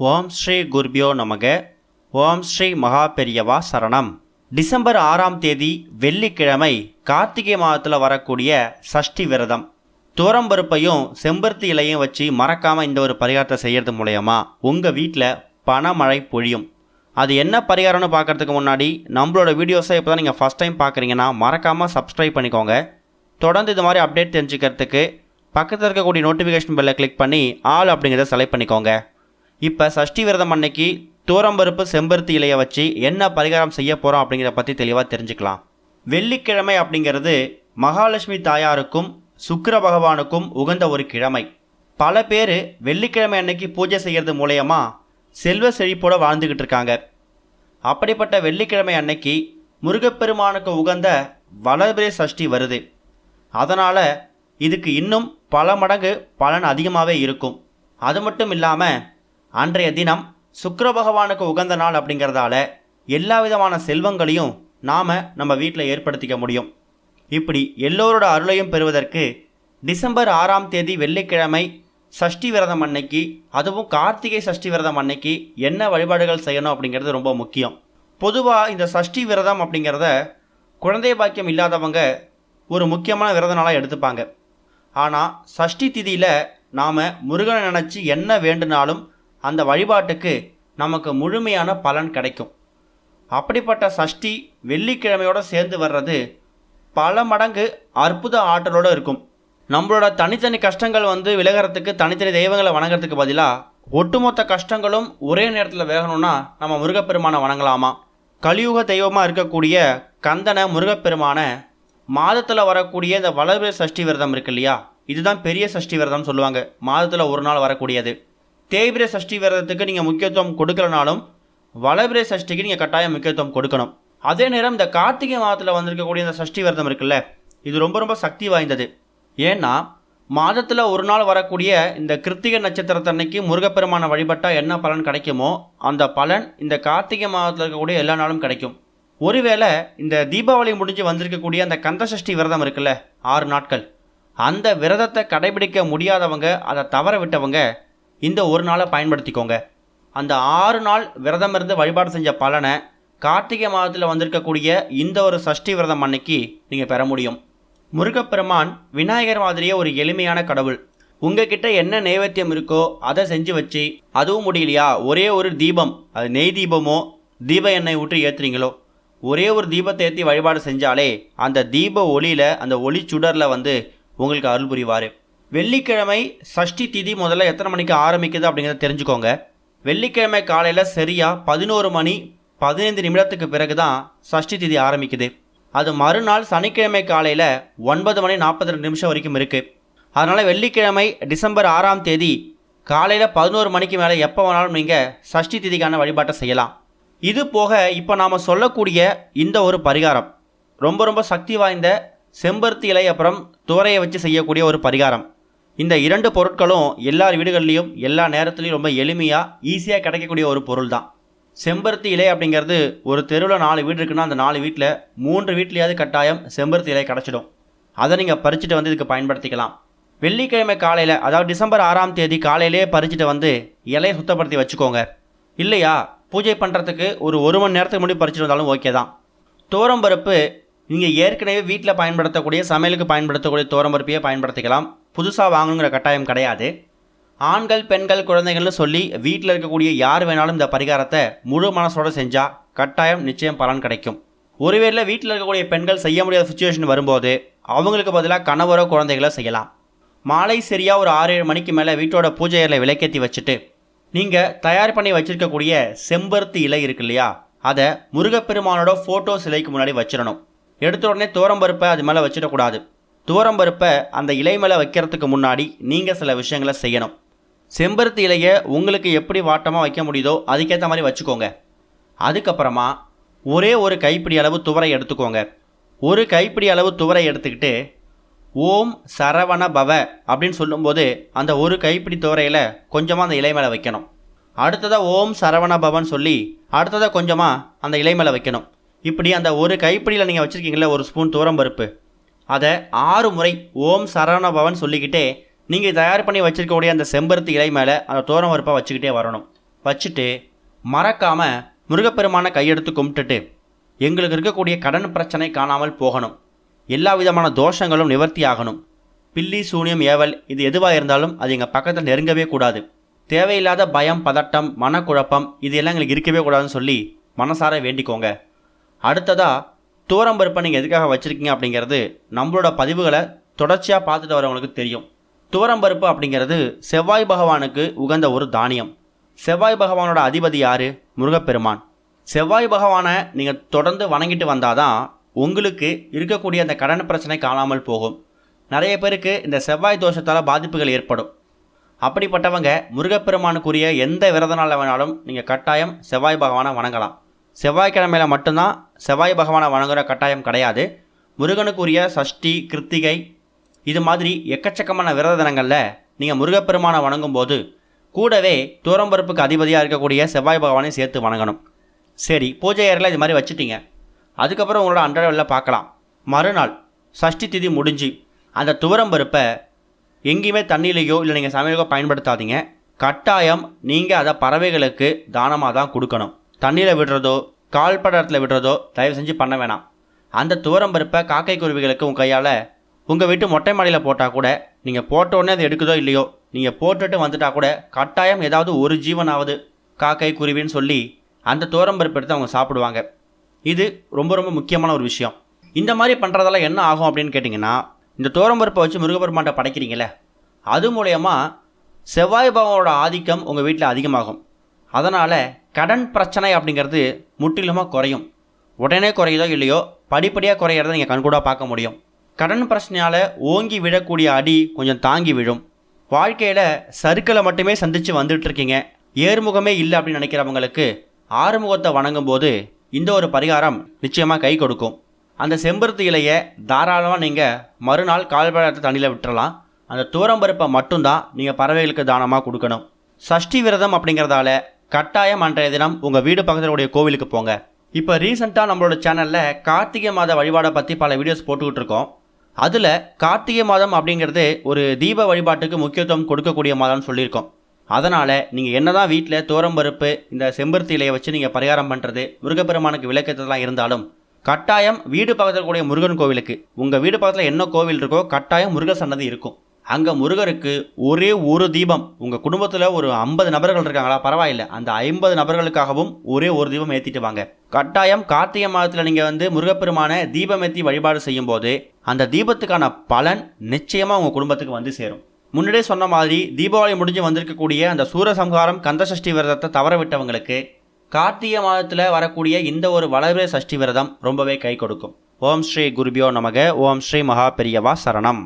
ஓம் ஸ்ரீ குர்பியோ நமக. ஓம் ஸ்ரீ மகா பெரியவா சரணம். டிசம்பர் ஆறாம் தேதி வெள்ளிக்கிழமை கார்த்திகை மாதத்தில் வரக்கூடிய சஷ்டி விரதம். துவரம்பருப்பையும் செம்பருத்தி இலையும் வச்சு மறக்காமல் இந்த ஒரு பரிகாரத்தை செய்கிறது மூலயமா உங்கள் வீட்டில் பணமழை பொழியும். அது என்ன பரிகாரம்னு பார்க்கறதுக்கு முன்னாடி நம்மளோட வீடியோஸை இப்போ தான் நீங்கள் ஃபஸ்ட் டைம் பார்க்குறீங்கன்னா மறக்காமல் சப்ஸ்கிரைப் பண்ணிக்கோங்க. தொடர்ந்து இது மாதிரி அப்டேட் தெரிஞ்சுக்கிறதுக்கு பக்கத்தில் இருக்கக்கூடிய நோட்டிஃபிகேஷன் பெல்லை கிளிக் பண்ணி ஆல் அப்படிங்கிறத செலக்ட் பண்ணிக்கோங்க. இப்போ சஷ்டி விரதம் அன்னைக்கு தூரம்பருப்பு செம்பருத்தி இலையை வச்சு என்ன பரிகாரம் செய்ய போகிறோம் அப்படிங்கிறத பற்றி தெளிவாக தெரிஞ்சுக்கலாம். வெள்ளிக்கிழமை அப்படிங்கிறது மகாலட்சுமி தாயாருக்கும் சுக்கிர பகவானுக்கும் உகந்த ஒரு கிழமை. பல பேர் வெள்ளிக்கிழமை அன்னைக்கு பூஜை செய்கிறது மூலயமா செல்வ செழிப்போட வாழ்ந்துக்கிட்டு இருக்காங்க. அப்படிப்பட்ட வெள்ளிக்கிழமை அன்னைக்கு முருகப்பெருமானுக்கு உகந்த வளர்பிறை சஷ்டி வருது. அதனால் இதுக்கு இன்னும் பல மடங்கு பலன் அதிகமாகவே இருக்கும். அது மட்டும் இல்லாமல் அன்றைய தினம் சுக்கர பகவானுக்கு உகந்த நாள் அப்படிங்கிறதால எல்லா விதமான செல்வங்களையும் நாம் நம்ம வீட்டில் ஏற்படுத்திக்க முடியும். இப்படி எல்லோரோட அருளையும் பெறுவதற்கு டிசம்பர் ஆறாம் தேதி வெள்ளிக்கிழமை சஷ்டி விரதம் அன்னைக்கு அதுவும் கார்த்திகை சஷ்டி விரதம் அன்னைக்கு என்ன வழிபாடுகள் செய்யணும் அப்படிங்கிறது ரொம்ப முக்கியம். பொதுவாக இந்த சஷ்டி விரதம் அப்படிங்கிறத குழந்தை பாக்கியம் இல்லாதவங்க ஒரு முக்கியமான விரத நாளாக எடுத்துப்பாங்க. ஆனால் சஷ்டி திதியில் நாம் முருகனை நினச்சி என்ன வேண்டுனாலும் அந்த வழிபாட்டுக்கு நமக்கு முழுமையான பலன் கிடைக்கும். அப்படிப்பட்ட சஷ்டி வெள்ளிக்கிழமையோடு சேர்ந்து வர்றது பல மடங்கு அற்புத ஆற்றலோடு இருக்கும். நம்மளோட தனித்தனி கஷ்டங்கள் வந்து விலகிறதுக்கு தனித்தனி தெய்வங்களை வணங்குறதுக்கு பதிலாக ஒட்டுமொத்த கஷ்டங்களும் ஒரே நேரத்தில் வேகணும்னா நம்ம முருகப்பெருமானை வணங்கலாமா? கலியுக தெய்வமாக இருக்கக்கூடிய கந்தனை முருகப்பெருமானை மாதத்தில் வரக்கூடிய இந்த வளர்பிறை சஷ்டி விரதம் இருக்கு இல்லையா? இதுதான் பெரிய சஷ்டி விரதம்னு சொல்லுவாங்க. மாதத்தில் ஒரு நாள் வரக்கூடியது. தேய்பிரை சஷ்டி விரதத்துக்கு நீங்கள் முக்கியத்துவம் கொடுக்கலனாலும் வளர்பிறை சஷ்டிக்கு நீங்கள் கட்டாயம் முக்கியத்துவம் கொடுக்கணும். அதே நேரம் இந்த கார்த்திகை மாதத்தில் வந்திருக்கக்கூடிய இந்த சஷ்டி விரதம் இருக்குல்ல இது ரொம்ப ரொம்ப சக்தி வாய்ந்தது. ஏன்னா மாதத்தில் ஒரு நாள் வரக்கூடிய இந்த கிருத்திகை நட்சத்திரத்தன்னைக்கு முருகப்பெருமான வழிபட்டால் என்ன பலன் கிடைக்குமோ அந்த பலன் இந்த கார்த்திகை மாதத்தில் இருக்கக்கூடிய எல்லா நாளும் கிடைக்கும். ஒருவேளை இந்த தீபாவளி முடிஞ்சு வந்திருக்கக்கூடிய அந்த கந்த சஷ்டி விரதம் இருக்குல்ல ஆறு நாட்கள் அந்த விரதத்தை கடைபிடிக்க முடியாதவங்க அதை தவற விட்டவங்க இந்த ஒரு நாளை பயன்படுத்திக்கோங்க. அந்த ஆறு நாள் விரதம் இருந்து வழிபாடு செஞ்ச பலனை கார்த்திகை மாதத்தில் வந்திருக்கக்கூடிய இந்த ஒரு சஷ்டி விரதம் அன்னைக்கு நீங்கள் பெற முடியும். முருகப்பெருமான் விநாயகர் மாதிரியே ஒரு எளிமையான கடவுள். உங்ககிட்ட என்ன நைவேத்தியம் இருக்கோ அதை செஞ்சு வச்சு அதுவும் முடியலையா? ஒரே ஒரு தீபம். அது நெய் தீபமோ தீப எண்ணெய் ஊற்றி ஏற்றுறீங்களோ ஒரே ஒரு தீபத்தை ஏற்றி வழிபாடு செஞ்சாலே அந்த தீப ஒளியில் அந்த ஒளி சுடரில் வந்து உங்களுக்கு அருள் புரிவார். வெள்ளிக்கிழமை சஷ்டி திதி முதல்ல எத்தனை மணிக்கு ஆரம்பிக்குது அப்படிங்கிறத தெரிஞ்சுக்கோங்க. வெள்ளிக்கிழமை காலையில் சரியாக பதினோரு மணி பதினைந்து நிமிடத்துக்கு பிறகு தான் சஷ்டி திதி ஆரம்பிக்குது. அது மறுநாள் சனிக்கிழமை காலையில் ஒன்பது மணி நாற்பத்தி ரெண்டு நிமிஷம் வரைக்கும் இருக்குது அதனால் வெள்ளிக்கிழமை டிசம்பர் ஆறாம் தேதி காலையில் பதினோரு மணிக்கு மேலே எப்போ வேணாலும் நீங்கள் சஷ்டி திதிக்கான வழிபாட்டை செய்யலாம். இது போக இப்போ நாம் சொல்லக்கூடிய இந்த ஒரு பரிகாரம் ரொம்ப ரொம்ப சக்தி வாய்ந்த செம்பருத்தி இலை அப்புறம் துவரையை வச்சு செய்யக்கூடிய ஒரு பரிகாரம். இந்த இரண்டு பொருட்களும் எல்லார் வீடுகள்லேயும் எல்லா நேரத்துலையும் ரொம்ப எளிமையாக ஈஸியாக கிடைக்கக்கூடிய ஒரு பொருள் தான் செம்பருத்தி இலை அப்படிங்கிறது ஒரு தெருவில் நாலு வீடு இருக்குன்னா அந்த நாலு வீட்டில் மூன்று வீட்லேயாவது கட்டாயம் செம்பருத்தி இலை கிடச்சிடும். அதை நீங்கள் பறிச்சுட்டு வந்து இதுக்கு பயன்படுத்திக்கலாம். வெள்ளிக்கிழமை காலையில் அதாவது டிசம்பர் ஆறாம் தேதி காலையிலேயே பறிச்சுட்டு வந்து இலையை சுத்தப்படுத்தி வச்சுக்கோங்க. இல்லையா? பூஜை பண்ணுறதுக்கு ஒரு ஒரு மணி நேரத்துக்கு முன்னாடி பறிச்சுட்டு வந்தாலும் ஓகே தான். தோரம்பருப்பு நீங்கள் ஏற்கனவே வீட்டில் பயன்படுத்தக்கூடிய சமையலுக்கு பயன்படுத்தக்கூடிய தோரம்பருப்பையே பயன்படுத்திக்கலாம். புதுசாக வாங்கணுங்கிற கட்டாயம் கிடையாது. ஆண்கள் பெண்கள் குழந்தைகள்னு சொல்லி வீட்டில் இருக்கக்கூடிய யார் வேணாலும் இந்த பரிகாரத்தை முழு மனசோடு செஞ்சால் கட்டாயம் நிச்சயம் பலன் கிடைக்கும். ஒருவேளை வீட்டில் இருக்கக்கூடிய பெண்கள் செய்ய முடியாத சுச்சுவேஷன் வரும்போது அவங்களுக்கு பதிலாக கணவரோ குழந்தைகளோ செய்யலாம். மாலை சரியாக ஒரு ஆறு ஏழு மணிக்கு மேலே வீட்டோட பூஜை அறையில் விளக்கேற்றி வச்சுட்டு நீங்கள் தயார் பண்ணி வச்சுருக்கக்கூடிய செம்பருத்தி இலை இருக்கு இல்லையா? அதை முருகப்பெருமானோட ஃபோட்டோ சிலைக்கு முன்னாடி வச்சிடணும். எடுத்த உடனே தோரம்பருப்பை அது மேலே வச்சிடக்கூடாது தூரம்பருப்பை அந்த இலை மேலே வைக்கிறதுக்கு முன்னாடி நீங்கள் சில விஷயங்களை செய்யணும். செம்பருத்தி இலையை உங்களுக்கு எப்படி வாட்டமாக வைக்க முடியுதோ அதுக்கேற்ற மாதிரி வச்சுக்கோங்க. அதுக்கப்புறமா ஒரே ஒரு கைப்பிடி அளவு துவரை எடுத்துக்கோங்க. ஒரு கைப்பிடி அளவு துவரை எடுத்துக்கிட்டு ஓம் சரவண பவ அப்படின்னு சொல்லும்போது அந்த ஒரு கைப்பிடி துவரையில் கொஞ்சமாக அந்த இலை மேலே வைக்கணும். அடுத்ததாக ஓம் சரவண பவன் சொல்லி அடுத்ததாக கொஞ்சமாக அந்த இலை மேலே வைக்கணும். இப்படி அந்த ஒரு கைப்பிடியில் நீங்கள் வச்சுருக்கீங்களே ஒரு ஸ்பூன் துவரம்பருப்பு அதை ஆறு முறை ஓம் சரவண பவன் சொல்லிக்கிட்டே நீங்கள் தயார் பண்ணி வச்சிருக்கக்கூடிய அந்த செம்பருத்தி இலை மேலே அந்த தோரம் பருப்பை வச்சுக்கிட்டே வரணும். வச்சுட்டு மறக்காமல் முருகப்பெருமானை கையெடுத்து கும்பிட்டுட்டு எங்களுக்கு இருக்கக்கூடிய கடன் பிரச்சனை காணாமல் போகணும். எல்லா விதமான தோஷங்களும் நிவர்த்தி ஆகணும். பில்லி சூனியம் ஏவல் இது எதுவாக இருந்தாலும் அது எங்கள் பக்கத்தில் நெருங்கவே கூடாது. தேவையில்லாத பயம் பதட்டம் மனக்குழப்பம் இது எல்லாம் எங்களுக்கு இருக்கவே கூடாதுன்னு சொல்லி மனசார வேண்டிக்கோங்க. அடுத்ததாக தூரம்பருப்பை நீங்கள் எதுக்காக வச்சுருக்கீங்க அப்படிங்கிறது நம்மளோட பதிவுகளை தொடர்ச்சியாக பார்த்துட்டு வரவங்களுக்கு தெரியும். தூரம்பருப்பு அப்படிங்கிறது செவ்வாய் பகவானுக்கு உகந்த ஒரு தானியம். செவ்வாய் பகவானோட அதிபதி யார்? முருகப்பெருமான். செவ்வாய் பகவானை நீங்கள் தொடர்ந்து வணங்கிட்டு வந்தால் தான் உங்களுக்கு இருக்கக்கூடிய அந்த கடன் பிரச்சனை காணாமல் போகும். நிறைய பேருக்கு இந்த செவ்வாய் தோஷத்தால் பாதிப்புகள் ஏற்படும். அப்படிப்பட்டவங்க முருகப்பெருமானுக்குரிய எந்த விரத நாளில் வேணாலும் நீங்கள் கட்டாயம் செவ்வாய் பகவானை வணங்கலாம். செவ்வாய்க்கிழமையில் மட்டும்தான் செவ்வாய் பகவானை வணங்குற கட்டாயம் கிடையாது. முருகனுக்குரிய சஷ்டி கிருத்திகை இது மாதிரி எக்கச்சக்கமான விரத தினங்களில் நீங்கள் முருகப்பெருமானை வணங்கும்போது கூடவே தூரம்பருப்புக்கு அதிபதியாக இருக்கக்கூடிய செவ்வாய் பகவானை சேர்த்து வணங்கணும். சரி பூஜை அறையில் இது மாதிரி வச்சுட்டீங்க. அதுக்கப்புறம் உங்களோட அன்றாட வேலையில பார்க்கலாம். மறுநாள் சஷ்டி திதி முடிஞ்சு அந்த துவரம்பருப்பை எங்கேயுமே தண்ணியிலையோ இல்லை நீங்கள் சமையலுக்கோ பயன்படுத்தாதீங்க. கட்டாயம் நீங்கள் அதை பறவைகளுக்கு தானமாக தான் கொடுக்கணும். தண்ணியில் விடுறதோ கால்பட இடத்துல விடுறதோ தயவு செஞ்சு பண்ண வேணாம். அந்த துவரம் பருப்பை காக்கை குருவிகளுக்கு உங்கள் கையால் உங்கள் வீட்டு மொட்டை மாடியில் போட்டால் கூட நீங்கள் போட்ட உடனே அது எடுக்குதோ இல்லையோ நீங்கள் போட்டுட்டு வந்துட்டா கூட கட்டாயம் ஏதாவது ஒரு ஜீவனாவது காக்கை குருவின்னு சொல்லி அந்த துவரம்பருப்பு எடுத்து அவங்க சாப்பிடுவாங்க. இது ரொம்ப ரொம்ப முக்கியமான ஒரு விஷயம். இந்த மாதிரி பண்ணுறதால என்ன ஆகும் அப்படின்னு கேட்டிங்கன்னா இந்த துவரம்பருப்பை வச்சு முருகப்பெருமான்ட்ட படைக்கிறீங்களே அது மூலயமா செவ்வாய் பகவானோட ஆதிக்கம் உங்கள் வீட்டில் அதிகமாகும். அதனால் கடன் பிரச்சனை அப்படிங்கிறது முற்றிலுமாக குறையும். உடனே குறையுதோ இல்லையோ படிப்படியாக குறையிறத நீங்கள் கண்கூடாக பார்க்க முடியும். கடன் பிரச்சனையால் ஓங்கி விழக்கூடிய அடி கொஞ்சம் தாங்கி விழும். வாழ்க்கையில் சறுக்களை மட்டுமே சந்தித்து வந்துட்டுருக்கீங்க. ஏறுமுகமே இல்லை அப்படின்னு நினைக்கிறவங்களுக்கு ஆறுமுகத்தை வணங்கும் போது இந்த ஒரு பரிகாரம் நிச்சயமாக கை கொடுக்கும். அந்த செம்பருத்தி இலையை தாராளமாக நீங்கள் மறுநாள் கால்பழத்தை தண்ணியில் விட்டுறலாம். அந்த தூரம்பருப்பை மட்டும்தான் நீங்கள் பறவைகளுக்கு தானமாக கொடுக்கணும். சஷ்டி விரதம் அப்படிங்கிறதால கட்டாயம் அன்றைய தினம் உங்கள் வீடு பக்கத்தில் உடைய கோவிலுக்கு போங்க. இப்போ ரீசெண்டாக நம்மளோட சேனலில் கார்த்திகை மாத வழிபாடை பற்றி பல வீடியோஸ் போட்டுக்கிட்டு இருக்கோம் அதில் கார்த்திகை மாதம் அப்படிங்கிறது ஒரு தீப வழிபாட்டுக்கு முக்கியத்துவம் கொடுக்கக்கூடிய மாதம்னு சொல்லியிருக்கோம். அதனால் நீங்கள் என்ன தான் வீட்டில் தோரம்பருப்பு இந்த செம்பருத்தி இலையை வச்சு நீங்கள் பரிகாரம் பண்ணுறது முருகப்பெருமானுக்கு விளக்கத்தெல்லாம் இருந்தாலும் கட்டாயம் வீடு பக்கத்தில் கூடிய முருகன் கோவிலுக்கு உங்கள் வீடு பக்கத்தில் என்ன கோவில் இருக்கோ கட்டாயம் முருக சன்னதி இருக்கும். அங்கே முருகருக்கு ஒரே ஒரு தீபம். உங்கள் குடும்பத்தில் ஒரு ஐம்பது நபர்கள் இருக்காங்களா? பரவாயில்ல. அந்த ஐம்பது நபர்களுக்காகவும் ஒரே ஒரு தீபம் ஏற்றிட்டு வாங்க. கட்டாயம் கார்த்திகை மாதத்தில் நீங்கள் வந்து முருகப்பெருமான தீபம் ஏற்றி வழிபாடு செய்யும்போது அந்த தீபத்துக்கான பலன் நிச்சயமாக உங்கள் குடும்பத்துக்கு வந்து சேரும். முன்னாடியே சொன்ன மாதிரி தீபாவளி முடிஞ்சு வந்திருக்கக்கூடிய அந்த சூரசம்ஹாரம் கந்தசஷ்டி விரதத்தை தவற விட்டவங்களுக்கு கார்த்திகை மாதத்தில் வரக்கூடிய இந்த ஒரு வளர்பிறை சஷ்டி விரதம் ரொம்பவே கை கொடுக்கும். ஓம் ஸ்ரீ குருபியோ நமக. ஓம் ஸ்ரீ மகா பெரியவா சரணம்.